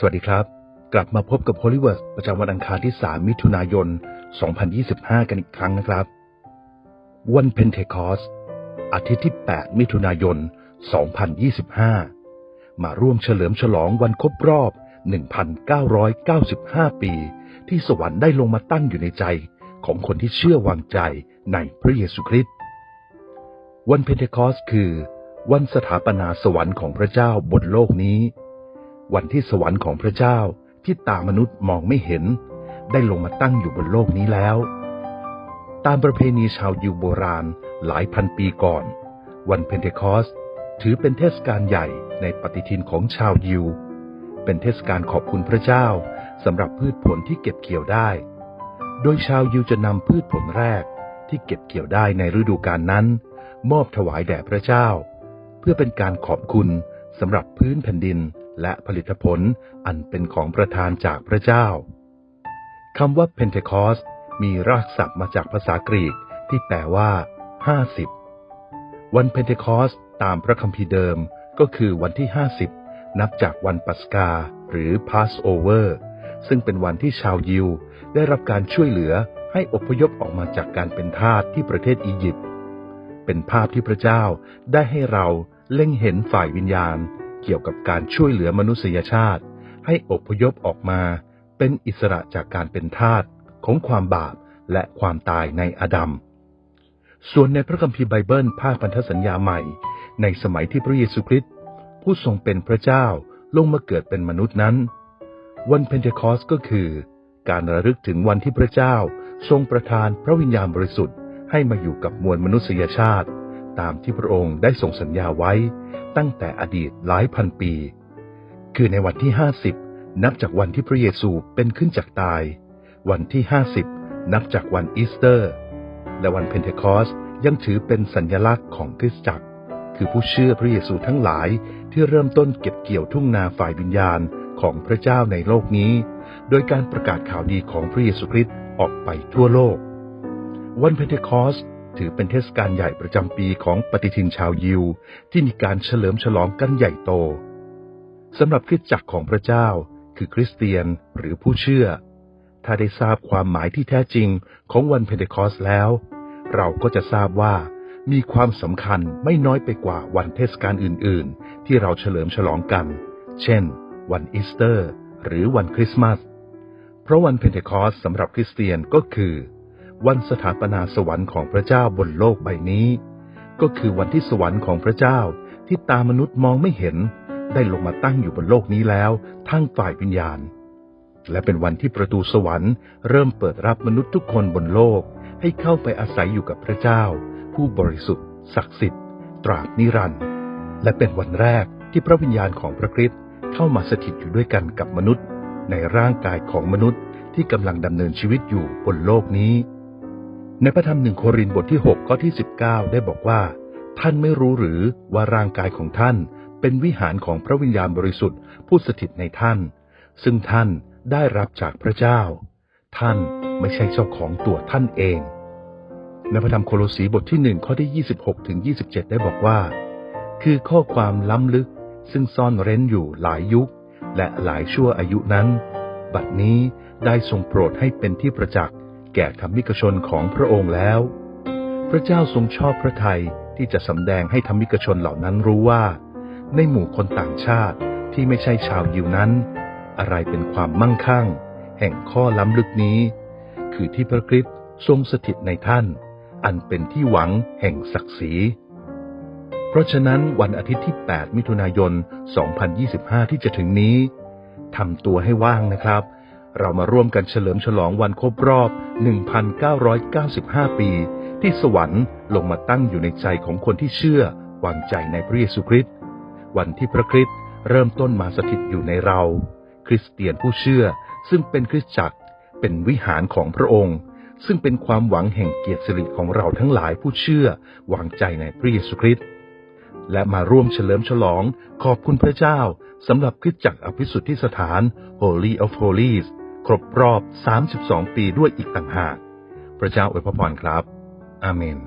สวัสดีครับ กลับมาพบกับ h o l y w o r d ประจำวันอังคารที่ 3 มิถุนายน 2025 กันอีกครั้งนะครับ วันเพนเทคอสอาทิตย์ที่ 8 มิถุนายน 2025 มาร่วมเฉลิมฉลองวันครบรอบ 1,995 ปี ที่สวรรค์ได้ลงมาตั้งอยู่ในใจของคนที่เชื่อวางใจในพระเยซูคริสต์วันเพนเทคอสคือ วันสถาปนาสวรรค์ของพระเจ้าบนโลกนี้ วันที่สวรรค์ของพระเจ้าที่ตามนุษย์มองไม่เห็น ได้ลงมาตั้งอยู่บนโลกนี้แล้ว ตามประเพณีชาวยิวโบราณหลายพันปีก่อน วันเพนเทคอสถือเป็นเทศกาลใหญ่ในปฏิทินของชาวยิว เป็นเทศกาลขอบคุณพระเจ้าสำหรับพืชผลที่เก็บเกี่ยวได้ โดยชาวยิวจะนำพืชผลแรกที่เก็บเกี่ยวได้ในฤดูกาลนั้น มอบถวายแด่พระเจ้า เพื่อเป็นการขอบคุณสำหรับพื้นแผ่นดิน และผลิตผลอันเป็นของประทานจากพระเจ้าคำว่าเพนเทคอสมีรากศัพท์มาจากภาษากรีกที่แปลว่า50วันเพนเทคอสตามพระคัมภีร์เดิมก็คือวันที่50นับจากวันปัสกาหรือ Passover ซึ่งเป็นวันที่ชาวยิว ได้รับการช่วยเหลือให้อพยพออกมาจากการเป็นทาสที่ประเทศอียิปต์ เป็นภาพที่พระเจ้าได้ให้เราเล็งเห็นฝ่ายวิญญาณ เกี่ยวกับการช่วยเหลือมนุษยชาติ ให้อพยพออกมา เป็นอิสระจากการเป็นทาสของความบาปและความตายในอดัม ส่วนในพระคัมภีร์ไบเบิลภาคพันธสัญญาใหม่ ในสมัยที่พระเยซูคริสต์ผู้ทรงเป็นพระเจ้าลงมาเกิดเป็นมนุษย์นั้น วันเพนเทคอสก็คือ การระลึกถึงวันที่พระเจ้าทรงประทานพระวิญญาณบริสุทธิ์ให้มาอยู่กับมวลมนุษยชาติ ตามที่พระองค์ได้ทรงสัญญาไว้ตั้งแต่อดีตหลายพันปี คือในวันที่50นับจากวันที่พระเยซูเป็นขึ้นจากตาย วันที่50นับจากวันอีสเตอร์ และวันเพนเทคอสยังถือเป็นสัญญลักษณ์ของคริสตจักร คือผู้เชื่อพระเยซูทั้งหลายที่เริ่มต้นเก็บเกี่ยวทุ่งนาฝ่ายวิญญาณของพระเจ้าในโลกนี้ โดยการประกาศข่าวดีของพระเยซูคริสต์ออกไปทั่วโลก วันเพนเทคอส ถือเป็นเทศกาลใหญ่ประจำปีของปฏิทินชาวยิว ที่มีการเฉลิมฉลองกันใหญ่โตสำหรับคริสตจักรของพระเจ้า คือคริสเตียนหรือผู้เชื่อ ถ้าได้ทราบความหมายที่แท้จริงของวันเพนเทคอสแล้ว เราก็จะทราบว่ามีความสำคัญไม่น้อยไปกว่าวันเทศกาลอื่น ๆ ที่เราเฉลิมฉลองกัน เช่น วันอีสเตอร์ หรือวันคริสต์มาส เพราะวันเพนเทคอสสำหรับคริสเตียนก็คือ วันสถาปนาสวรรค์ของพระเจ้าบนโลกใบนี้ ก็คือวันที่สวรรค์ของพระเจ้าที่ตามนุษย์มองไม่เห็น ได้ลงมาตั้งอยู่บนโลกนี้แล้วทั้งฝ่ายวิญญาณ และเป็นวันที่ประตูสวรรค์เริ่มเปิดรับมนุษย์ทุกคนบนโลกให้เข้าไปอาศัยอยู่กับพระเจ้า ผู้บริสุทธิ์ ศักดิ์สิทธิ์ ตราบนิรันดร์และเป็นวันแรกที่พระวิญญาณของพระคริสต์เข้ามาสถิตอยู่ด้วยกันกับมนุษย์ ในร่างกายของมนุษย์ที่กำลังดำเนินชีวิตอยู่บนโลกนี้ ในพระธรรมหนึ่งโครินธ์บทที่ 6 ข้อที่ 19 ได้บอกว่า ท่านไม่รู้หรือว่าร่างกายของท่าน เป็นวิหารของพระวิญญาณบริสุทธิ์ผู้สถิตในท่าน ซึ่งท่านได้รับจากพระเจ้า ท่านไม่ใช่เจ้าของตัวท่านเองในพระธรรมโคโลสีบทที่หนึ่งข้อที่ 26ถึง27 ได้บอกว่า คือข้อความล้ำลึกซึ่งซ่อนเร้นอยู่หลายยุค และหลายชั่วอายุนั้น บัดนี้ได้ทรงโปรดให้เป็นที่ประจักษ์ แก่ธรรมิกชนของพระองค์แล้ว พระเจ้าทรงชอบพระทัยที่จะสำแดงให้ธรรมิกชนเหล่านั้นรู้ว่า ในหมู่คนต่างชาติที่ไม่ใช่ชาวยิวนั้น อะไรเป็นความมั่งคั่ง แห่งข้อล้ำลึกนี้ คือที่พระคริสต์ทรงสถิตในท่าน อันเป็นที่หวังแห่งศักดิ์ศรีเพราะฉะนั้นวันอาทิตย์ที่ 8 มิถุนายน 2025 ที่จะถึงนี้ทำตัวให้ว่างนะครับ เรามาร่วมกันเฉลิมฉลองวันครบรอบ 1,995 ปี ที่สวรรค์ลงมาตั้งอยู่ในใจของคนที่เชื่อวางใจในพระเยซูคริสต์ วันที่พระคริสต์เริ่มต้นมาสถิตอยู่ในเรา คริสเตียนผู้เชื่อซึ่งเป็นคริสตจักร เป็นวิหารของพระองค์ ซึ่งเป็นความหวังแห่งเกียรติสิริของเราทั้งหลายผู้เชื่อวางใจในพระเยซูคริสต์ และมาร่วมเฉลิมฉลองขอบคุณพระเจ้าสำหรับคริสตจักรอภิสุทธิสถาน Holy of Holies ครบรอบ 32 ปีด้วยอีกต่างหาก พระเจ้าอวยพรครับ อาเมน